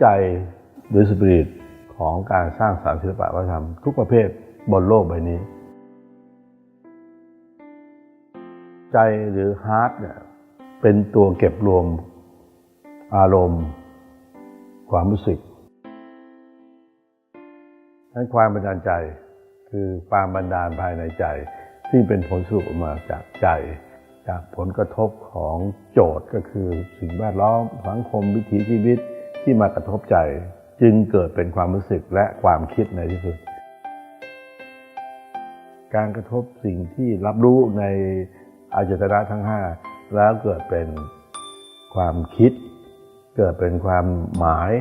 ใจหรือสปิริตของการสร้างสรรค์ศิลปะวัฒนธรรมทุกประเภทบนโลกใบนี้ ใจหรือฮาร์ดเนี่ยเป็นตัวเก็บรวมอารมณ์ ความรู้สึกนั้นความบันดาลใจคือความบันดาลภายในใจ ที่เป็นผลสรุปออกมาจากใจ จากผลกระทบของโจทย์ก็คือสิ่งแวดล้อมสังคมวิถีชีวิต ที่มากระทบใจ จึงเกิดเป็นความรู้สึกและความคิดในที่สุด การกระทบสิ่งที่รับรู้ในอายตนะทั้ง5แล้วเกิดเป็นความคิด เกิดเป็นความหมาย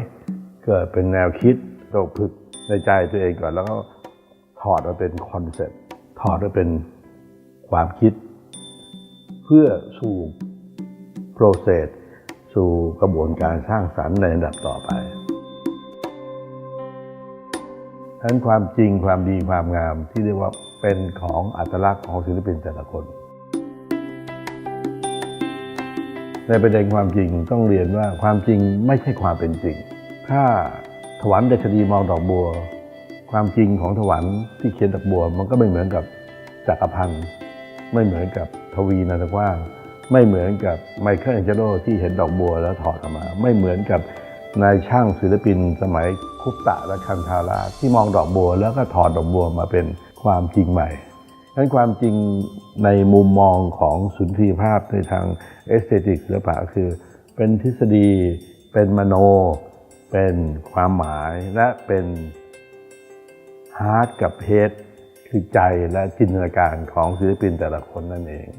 เกิดเป็นแนวคิดตกผึกในใจตัวเองก่อนแล้วก็ถอดมาเป็นคอนเซ็ปต์ถอดมาเป็นความคิด เพื่อสู่โปรเซส สู่กระบวนการสร้างสรรค์ในระดับต่อไปทั้นความจริงความดีความงามที่เรียกว่าเป็นของอัตลักษณ์ของศิลปินแต่ละคน ในประเด็นความจริงต้องเรียนว่าความจริงไม่ใช่ความเป็นจริง ถ้าถวันเดชดีมองดอกบัว ความจริงของถวันที่เขียนดอกบัว มันก็ไม่เหมือนกับจักรพันธ์ไม่เหมือนกับทวีนันทกว้าง ไม่เหมือนกับไมเคิลแองเจโลที่เห็นดอกบัวแล้วถอดออกมา ไม่เหมือนกับนายช่างศิลปินสมัยคุปตะและคันธาราที่มองดอกบัวแล้วก็ถอดดอกบัวมาเป็นความจริงใหม่ดังนั้นความจริงในมุมมองของสุนทรีภาพในทางเอสเตติกศิลปะคือ เป็นทฤษฎี เป็นมโน เป็นความหมายและเป็นฮาร์ดกับเฮดคือใจและจินตนาการของศิลปินแต่ละคนนั่นเอง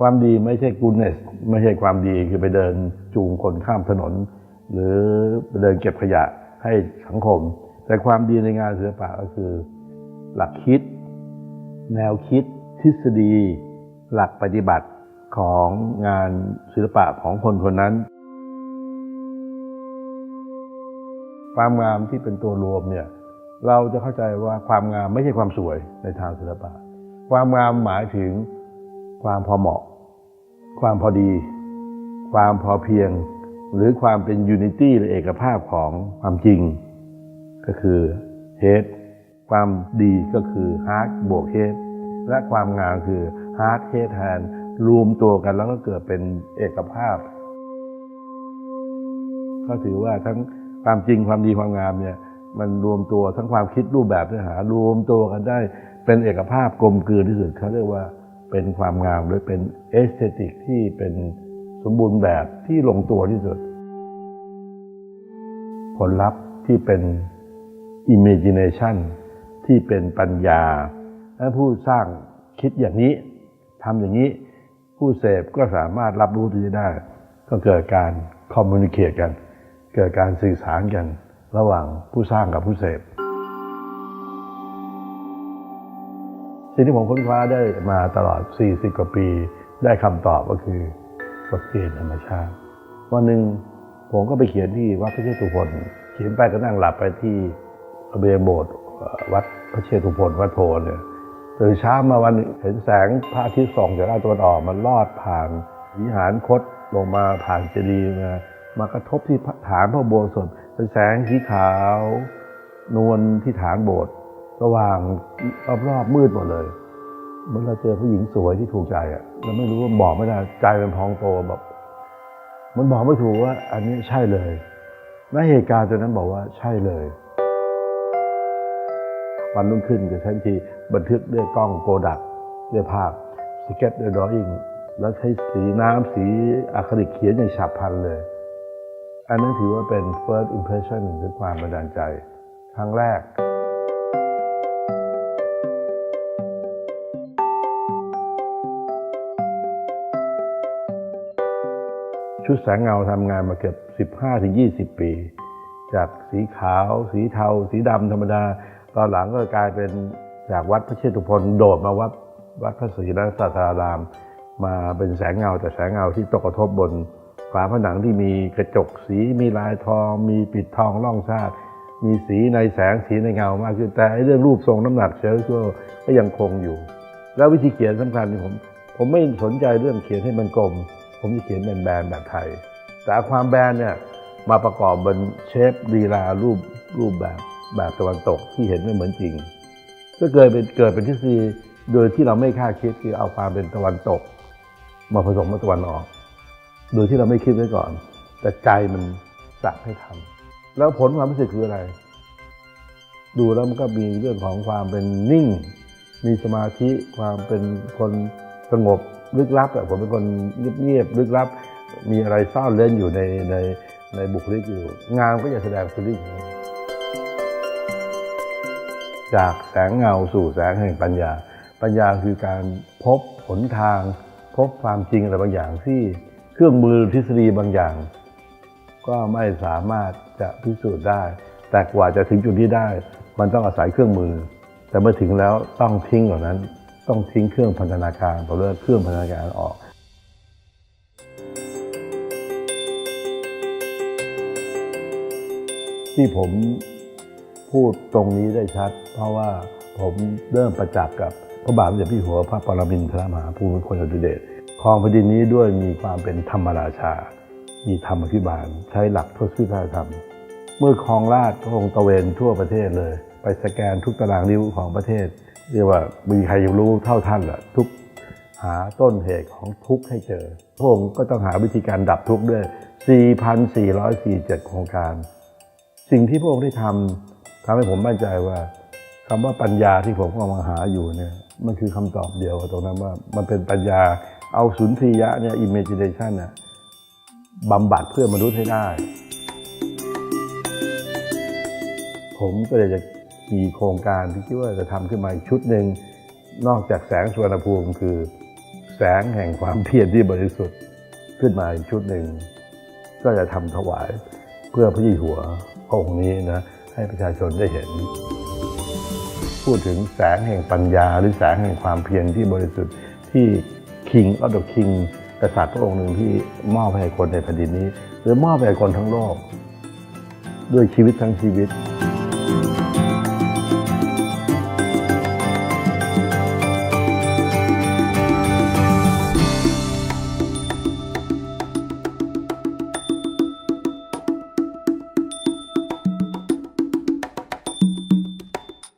ความดีไม่ใช่ goodness ไม่ใช่ความดีคือไปเดินจูงคนข้ามถนน หรือไปเดินเก็บขยะให้สังคม แต่ความดีในงานศิลปะก็คือ หลักคิด แนวคิด ทฤษฎี หลักปฏิบัติของงานศิลปะของคนคนนั้น ความงามที่เป็นตัวรวมเนี่ยเราจะเข้าใจว่าความงามไม่ใช่ความสวยในทางศิลปะ ความงามหมายถึง ความพอเหมาะ ความพอดี ความพอเพียง หรือความเป็นยูนิตี้หรือเอกภาพของความจริง ก็คือเฮดความดีก็คือฮาร์ดบวกเฮดและความงามคือฮาร์ดเฮดแทนรวมตัวกันแล้วก็เกิดเป็นเอกภาพ ก็ถือว่าทั้งความจริงความดีความงามเนี่ยมันรวมตัวทั้งความคิดรูปแบบเนื้อหารวมตัวกันได้เป็นเอกภาพกลมกลืนที่สุดเขาเรียกว่า เป็นความงามหรือเป็นเอสเตติกที่เป็นสมบูรณ์แบบที่ลงตัวที่สุด ผลลัพธ์ที่เป็น imagination ที่เป็นปัญญา และผู้สร้างคิดอย่างนี้ทำอย่างนี้ผู้เสพก็สามารถรับรู้ที่ได้ ก็เกิดการคอมมูนิเคตกัน เกิดการสื่อสารกัน ระหว่างผู้สร้างกับผู้เสพ สิ่งที่ผมค้นคว้าได้มาตลอด 40 กว่าปี ได้คำตอบก็คือกฎเกณฑ์ธรรมชาติ วันหนึ่งผมก็ไปเขียนที่วัดพระเชตุพนเขียนไปก็นั่งหลับไปที่ระเบียงโบสถ์วัดพระเชตุพนวัดโพเนี่ยตื่นเช้ามาวันเห็นแสงพระอาทิตย์ส่องจากด้านตะวันออกมันลอดผ่านวิหารคดลงมาผ่านเจดีย์มามากระทบที่ฐานพระโบสถ์เป็นแสงสีขาวนวลที่ฐานโบสถ์ สว่างรอบๆมืดหมดเลยเมื่อเราเจอผู้หญิงสวยที่ถูกใจอะเราไม่รู้ว่าบอกไม่ได้ใจมันพองโตแบบ มันบอกไม่ถูกว่า อันนี้ใช่เลยและเหตุการณ์ตอนนั้นบอกว่าใช่เลยวันรุ่งขึ้นจะใช้วิธีบันทึกด้วยกล้องโกดักด้วยภาพสเก็ตด้วยดรออิ่งแล้วใช้สีน้ำสีอะคริลิกเขียนอย่างฉับพลันเลย อันนั้นถือว่าเป็น first impression หรือความบันดาลใจ ครั้งแรก ชุดแสงเงาทำงานมาเกือบ15-20 ปี จากสีขาว สีเทา สีดำธรรมดา ตอนหลังก็กลายเป็นจากวัดพระเชตุพนโดดมาวัดวัดพระศรีรัตนาสดาราม มาเป็นแสงเงาแต่แสงเงาที่ตกกระทบบนฝาผนังที่มีกระจกสีมีลายทอง มีปิดทองล่องชาติ มีสีในแสงสีในเงามากขึ้นแต่เรื่องรูปทรงน้ำหนักเชลล์ก็ยังคงอยู่ แล้ววิธีเขียนสำคัญที่ผมผมไม่สนใจเรื่องเขียนให้มันกลม ผมจะเขียนเป็นแบรนด์แบบไทย แต่ความแบรนด์เนี่ยมาประกอบบนเชฟลีลารูปรูปแบบแบบตะวันตกที่เห็นไม่เหมือนจริง ก็เกิดเป็นเกิดเป็นทฤษฎีโดยที่เราไม่คาดคิดคือเอาความเป็นตะวันตก มาผสมกับตะวันออก โดยที่เราไม่คิดไว้ก่อน แต่ใจมันสั่งให้ทำแล้วผลความรู้สึกคืออะไร ดูแล้วมันก็มีเรื่องของความเป็นนิ่ง มีสมาธิความเป็นคนสงบ ลึกลับอะผมเป็นคนเงียบๆลึกลับ มีอะไรซ่อนเล่นอยู่ในในในบุคลิกอยู่ งานก็จะแสดงซีรีส์อย่างนี้จากแสงเงาสู่แสงแห่งปัญญา ปัญญาคือการพบหนทาง พบความจริงอะไรบางอย่างที่เครื่องมือทฤษฎีบางอย่าง ก็ไม่สามารถจะพิสูจน์ได้ แต่กว่าจะถึงจุดที่ได้ มันต้องอาศัยเครื่องมือ แต่เมื่อถึงแล้วต้องทิ้งเหล่านั้น ต้องทิ้งเครื่องพันธนาการผมเรียกเครื่องพันธนาการออกที่ผมพูดตรงนี้ได้ชัด เพราะว่าผมเริ่มประจักษ์กับพระบาทสมเด็จพี่หัวพระปรมินทรมหาภูมิพลอดุลยเดชครองแผ่นดินนี้ด้วยมีความเป็นธรรมราชา มีธรรมพิบาล ใช้หลักทศพิธาธรรม เมื่อครองราชพระองค์ตระเวนทั่วประเทศเลย ไปสแกนทุกตารางนิ้วของประเทศ เรียกว่ามีใครรู้เท่าท่านแหละทุกหาต้นเหตุของทุกข์ให้เจอพระองค์ก็ต้องหาวิธีการดับทุกข์ด้วย 4,447 โครงการ สิ่งที่พระองค์ได้ทำทำให้ผมมั่นใจว่าคำว่าปัญญาที่ผมกำลังหาอยู่เนี่ยมันคือคำตอบเดียวตรงนั้นว่ามันเป็นปัญญาเอาสุนทรียะเนี่ย imagination น่ะบำบัดเพื่อมนุษย์ให้ได้ ผมก็เลยจะ มีโครงการที่คิดว่าจะทำขึ้นมาอีกชุดหนึ่งนอกจากแสงสุวรรณภูมิคือแสงแห่งความเพียรที่บริสุทธิ์ขึ้นมาอีกชุดหนึ่งก็จะทำถวายเพื่อพระยี่หัวพระองค์นี้นะให้ประชาชนได้เห็น พูดถึงแสงแห่งปัญญาหรือแสงแห่งความเพียรที่บริสุทธิ์ที่ King of the King กษัตริย์พระองค์หนึ่งที่มอบให้คนในแผ่นดินนี้ หรือมอบให้คนทั้งโลก ด้วยชีวิตทั้งชีวิต